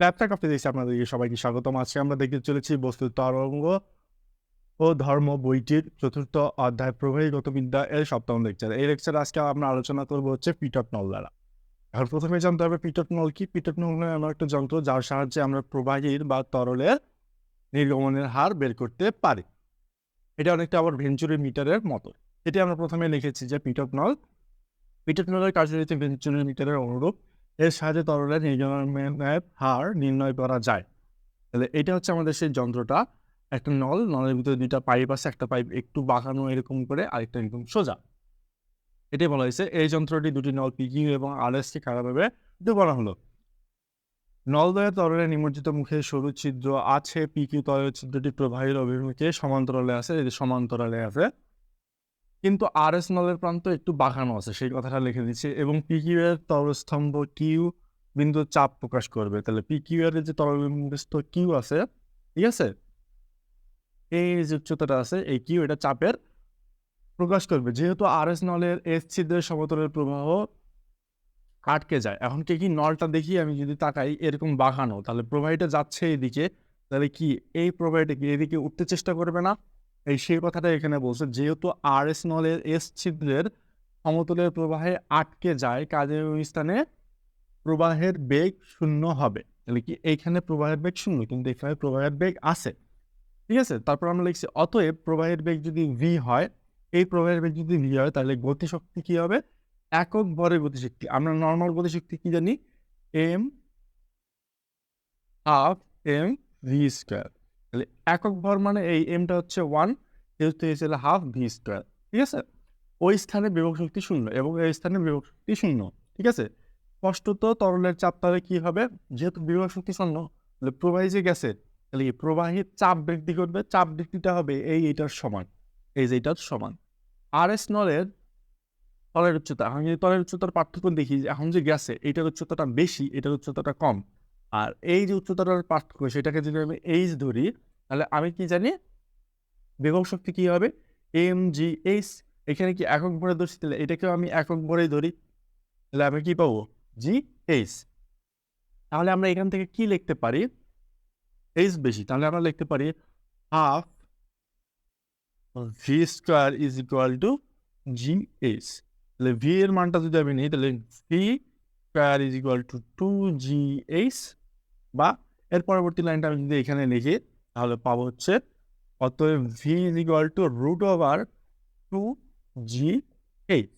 Laptop আপনি দেখছি আপনাদেরকে সবাইকে স্বাগতম। আজকে আমরা দেখতে চলেছি বস্তুর তরঙ্গ ও ধর্ম বইটির চতুর্থ অধ্যায় প্রবাহীগত বিদ্যা এর সপ্তম লেকচার এই লেকচারে আজকে আমরা আলোচনা করব হচ্ছে পিটক নল দ্বারা। এখন প্রথমে জানতে হবে পিটক নল কি? পিটক নল এমন একটা যন্ত্র যার সাহায্যে আমরা প্রবাহীর বা তরলের নির্গমনের হার বের করতে পারি। এটা অনেকটা আবার ভেঞ্চুরি মিটারের মতো। এটি আমরা প্রথমে লিখেছি যে পিটক নল। পিটক নলের ভেঞ্চুরি মিটারের অনুরূপ। এর সাহায্যে তরলের নির্গমনের হার নির্ণয় করা যায়। তাহলে এটা হচ্ছে আমাদের সেই যন্ত্রটা। একটা নল, নলের ভিতরে দুইটা পাইপ আছে, একটা পাইপ একটু বাঁকানো এরকম করে, আরেকটা একদম সোজা। এটাই বলা হয়েছে। এই যন্ত্রটি দুটি নল পিকিউ এবং আর এস কে খারাপভাবে ডুবানো হলো। নলদয়ের তরলের নিমজ্জিত মুখে সরু ছিদ্র আছে। পিকিউ তরলের ছিদ্রটি প্রবাহীর অভিমুখে সমান্তরালে আছে সমান্তরালে আছে। কিন্তু আর এস নলের প্রান্ত একটু বাঁকানো আছে, সেই কথাটা লিখে দিচ্ছে। এবং পিকিউ এর তরস্তম্ভ কিউ বিন্দু চাপ প্রকাশ করবে। তাহলে পিকিউ এর যে তরলস্থ কিউ আছে, ঠিক আছে? এই যে উচ্চতাটা আছে, এই কিউ এটা চাপের প্রকাশ করবে। যেহেতু আর এস নলের এস ছিদ্রের সমতলের প্রবাহ আটকে যায়, এখন কি কি নলটা দেখি আমি যদি তাকাই, এরকম বাঁকানো। তাহলে প্রবাহীটা যাচ্ছে এইদিকে তাহলে কি এই প্রবাহীটা কি এদিকে উঠতে চেষ্টা করবে না? এই সেই কথাটা এখানে বলছে। যেহেতু আর এস নলের এস ছিদ্রের সমতলের প্রবাহে আটকে যায়, কাজের স্থানে প্রবাহের বেগ শূন্য হবে। তাহলে কি এইখানে প্রবাহের বেগ শূন্য? কিন্তু এখানে প্রবাহের বেগ আছে। ঠিক আছে? তারপর আমরা লিখছি, অতএব প্রবাহের বেগ যদি ভি হয়, এই প্রবাহের বেগ যদি ভি হয়, তাহলে গতিশক্তি কি হবে? একক ভরের গতিশক্তি। আমরা নর্মাল গতিশক্তি কি জানি? M half M V square তাহলে একক ভর মানে এই এমটা হচ্ছে ওয়ান যেহেতু হয়েছিল হাফ ভি স্কোয়ার ঠিক আছে? ওই স্থানে বিভব শক্তি শূন্য এবং এই স্থানে বিভব শক্তি শূন্য, ঠিক আছে? স্পষ্টত তরলের চাপ তাহলে কি হবে? যেহেতু বিভব শক্তি শূন্য, তাহলে প্রবাহী যে গেছে, তাহলে কি প্রবাহীর চাপ বৃদ্ধি করবে? চাপ বৃদ্ধিটা হবে এই এইটার সমান, এই যে এইটার সমান। আর এস নলের তলের উচ্চতা, এখন যদি তলের উচ্চতার পার্থক্য দেখি, যে এখন যে গেছে, এটার উচ্চতাটা বেশি, এটার উচ্চতাটা কম। আর এই যে উচ্চতাটার পার্থক্য, সেটাকে যদি আমি এইচ ধরি তাহলে আমি কি জানি বিভব শক্তি কি হবে? এম জি এইচ এখানে কি একক ভরে ধরছি? তাহলে এটাকেও আমি একক ভরেই ধরি। তাহলে আমি কি পাবো? জি এইচ তাহলে আমরা এখান থেকে কি লিখতে পারি? এইচ বেশি। তাহলে আমরা লিখতে পারি half V square is equal to G H তাহলে ভি এর মানটা যদি আমি নিই, তাহলে V square is equal to two G H বা এর পরবর্তী লাইনটা আমি যদি এখানে লিখি তাহলে পাবো হচ্ছে অতএব V is equal to root over two G H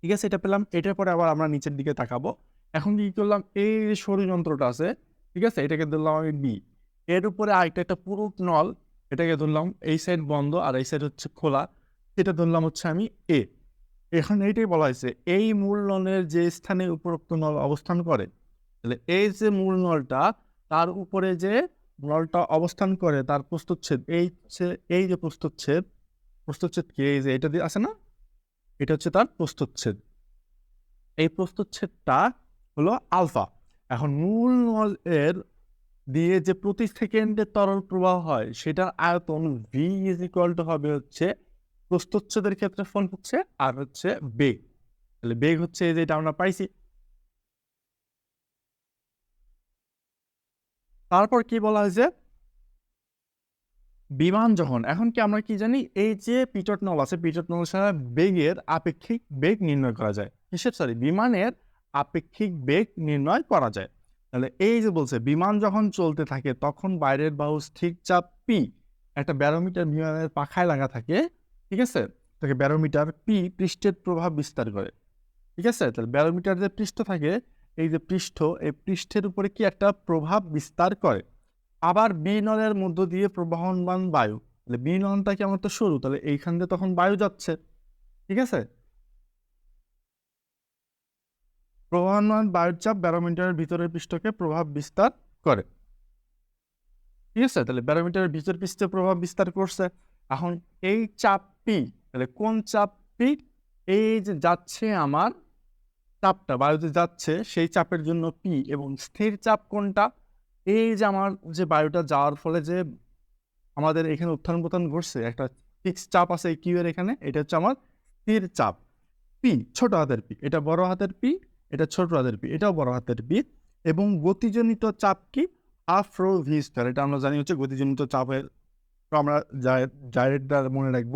ঠিক আছে, এটা পেলাম। এটার পরে আবার আমরা নিচের দিকে তাকাবো। এখন কি করলাম? এই যে সরু যন্ত্রটা আছে, ঠিক আছে, এটাকে ধরলাম আমি বি এর উপরে আরেকটা, একটা পুরো নল, এটাকে ধরলাম এই সাইড বন্ধ আর এই সাইড হচ্ছে খোলা। এটা ধরলাম হচ্ছে আমি এ এখন এইটাই বলা হয়েছে, এই মূল নলের যে স্থানে উপরোক্ত নল অবস্থান করে, তাহলে এই যে মূল নলটা, তার উপরে যে নলটা অবস্থান করে তার প্রস্তুচ্ছেদ এই হচ্ছে এই যে প্রস্তুচ্ছেদ প্রস্তুচ্ছেদ কি? এই যে এটা দিয়ে আছে না? এটা হচ্ছে তার প্রস্তুচ্ছেদ এই প্রস্তুচ্ছেদটা হলো আলফা। এখন মূল নল এর দিয়ে যে প্রতি সেকেন্ডে তরল প্রবাহ হয়, সেটার আয়তন ভি ইজ ইকুয়াল টু হবে হচ্ছে প্রস্তুচ্ছেদের ক্ষেত্রে ফোন হচ্ছে আর হচ্ছে বেগ। তাহলে বেগ হচ্ছে এই যেটা আমরা পাইছি তারপর কি বলা হয়েছে বিমান যখন, এখন কি আমরা কি জানি, এই যে পিটট নল আছে, পিটট নল ছাড়া বেগের আপেক্ষিক বেগ নির্ণয় করা যায়। কিসের সরি বিমানের আপেক্ষিক বেগ নির্ণয় করা যায়। তাহলে এই যে বলছে, বিমান যখন চলতে থাকে, তখন বাইরের বাহু স্থির চাপ পি একটা ব্যারোমিটার বিমানের পাখায় লাগা থাকে, ঠিক আছে? তাকে ব্যারোমিটার পি পৃষ্ঠের প্রভাব বিস্তার করে। ঠিক আছে? তাহলে ব্যারোমিটার যে পৃষ্ঠ থাকে এই যে পৃষ্ঠ, এই পৃষ্ঠের উপরে কি একটা প্রভাব বিস্তার করে? আবার বি নলের মধ্য দিয়ে প্রবাহমান বায়ু। তাহলে বি নলটা কি আমার তো সরু তাহলে এইখান দিয়ে তখন বায়ু যাচ্ছে। ঠিক আছে? প্রবাহমান বায়ুর চাপ ব্যারোমিটারের ভিতরের পৃষ্ঠকে প্রভাব বিস্তার করে। ঠিক আছে? তাহলে ব্যারোমিটারের ভিতর পৃষ্ঠে প্রভাব বিস্তার করছে। এখন এই চাপ পি তাহলে কোন চাপ পি এই যে যাচ্ছে আমার চাপটা বায়ুতে যাচ্ছে, সেই চাপের জন্য পি এবং স্থির চাপ কোনটা? এই যে আমার যে বায়ুটা যাওয়ার ফলে যে আমাদের এখানে উত্থান পতন ঘটছে, একটা ফিক্স চাপ আছে কিউ এর এখানে, এটা হচ্ছে আমার স্থির চাপ। পি ছোট হাতের পি এটা বড় হাতের পি এটা ছোট হাতের পি এটাও বড় হাতের পি এবং গতিজনিত চাপ কি? হাফ রো ভি স্কোয়ার এটা আমরা জানি হচ্ছে গতিজনিত চাপের আমরা ডাইরেক্টটা মনে রাখব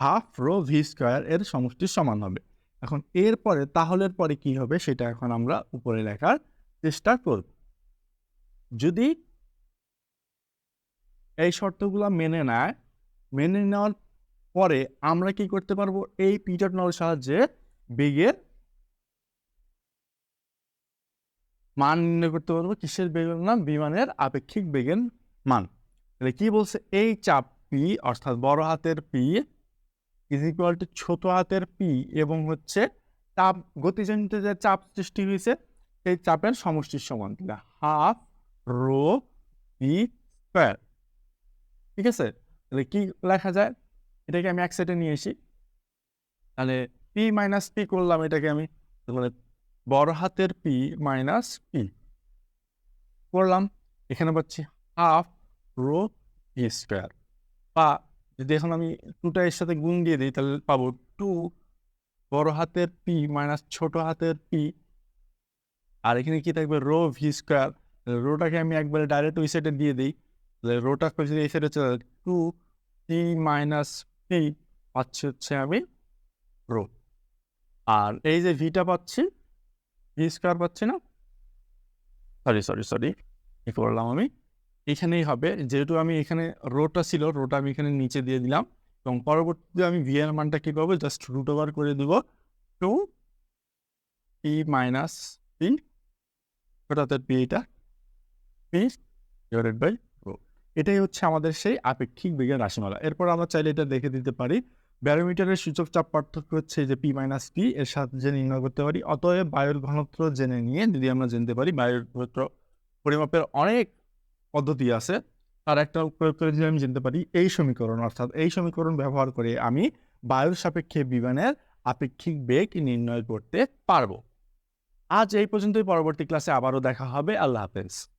হাফ রো ভি স্কোয়ার এর সমষ্টির সমান হবে। এখন এরপরে তাহলের পরে কি হবে সেটা এখন আমরা উপরে লেখার চেষ্টা করব। যদি এই শর্তগুলো মেনে নেয়, মেনে নেওয়ার পরে আমরা কি করতে পারব? এই পিটট নল সাহায্যে বেগের মান নির্ণয় করতে পারব, কিসের বেগের নাম? বিমানের আপেক্ষিক বেগের মান। তাহলে কি বলছে? এই চাপ পি অর্থাৎ বড় হাতের পি ইজ ইকুয়াল টু ছোট হাতের পি এবং হচ্ছে চাপ, গতিজনিত যে চাপ সৃষ্টি হয়েছে, সেই চাপের সমষ্টির সমান তাহলে হাফ রো পি স্কোয়ার ঠিক আছে? তাহলে কি লেখা যায়? এটাকে আমি এক সাইডে নিয়ে আসি। তাহলে পি মাইনাস পি করলাম এটাকে আমি মানে বড় হাতের পি মাইনাস পি করলাম। এখানে পাচ্ছি হাফ রো পি স্কোয়ার বা যদি এখন আমি টুটা এর সাথে গুণ দিয়ে দিই, তাহলে পাবো টু বড় হাতের পি মাইনাস ছোট হাতের পি আর এখানে কি থাকবে? রো ভি স্কোয়ার রোটাকে আমি একবারে ডাইরেক্ট ওই সাইডে দিয়ে দিই। তাহলে রোটা যদি এই সাইডে চলে টু পি মাইনাস পি পাচ্ছি হচ্ছে আমি রো আর এই যে ভিটা পাচ্ছি ভি স্কোয়ার পাচ্ছি না? সরি সরি সরি কি করলাম আমি। এখানেই হবে। যেহেতু আমি এখানে রোটা ছিল, রোটা আমি এখানে নিচে দিয়ে দিলাম এবং পরবর্তীতে আমি ভি এর মানটা কী করব? জাস্ট রুট ওভার করে দেবো। টু পি মাইনাস পি ওটাতে পি এটা। পি ডিভাইডেড বাই এটাই হচ্ছে আমাদের সেই আপেক্ষিক বেগের রাশিমালা। এরপর আমরা চাইলে এটা দেখে দিতে পারি। ব্যারোমিটারের সূচক চাপ পার্থক্য হচ্ছে যে পি মাইনাস পি এর সাথে যে নির্ণয় করতে পারি। অতএব বায়ুর ঘনত্ব জেনে নিয়ে যদি আমরা জানতে পারি, বায়ুর ঘনত্ব পরিমাপের অনেক পদ্ধতি আছে। তার একটা প্রয়োগ করে যদি আমি জানতে পারি, এই সমীকরণ, অর্থাৎ এই সমীকরণ ব্যবহার করে আমি বায়ুর সাপেক্ষে বিমানের আপেক্ষিক বেগ নির্ণয় করতে পারব। আজ এই পর্যন্তই। পরবর্তী ক্লাসে আবারও দেখা হবে। আল্লাহ হাফেজ।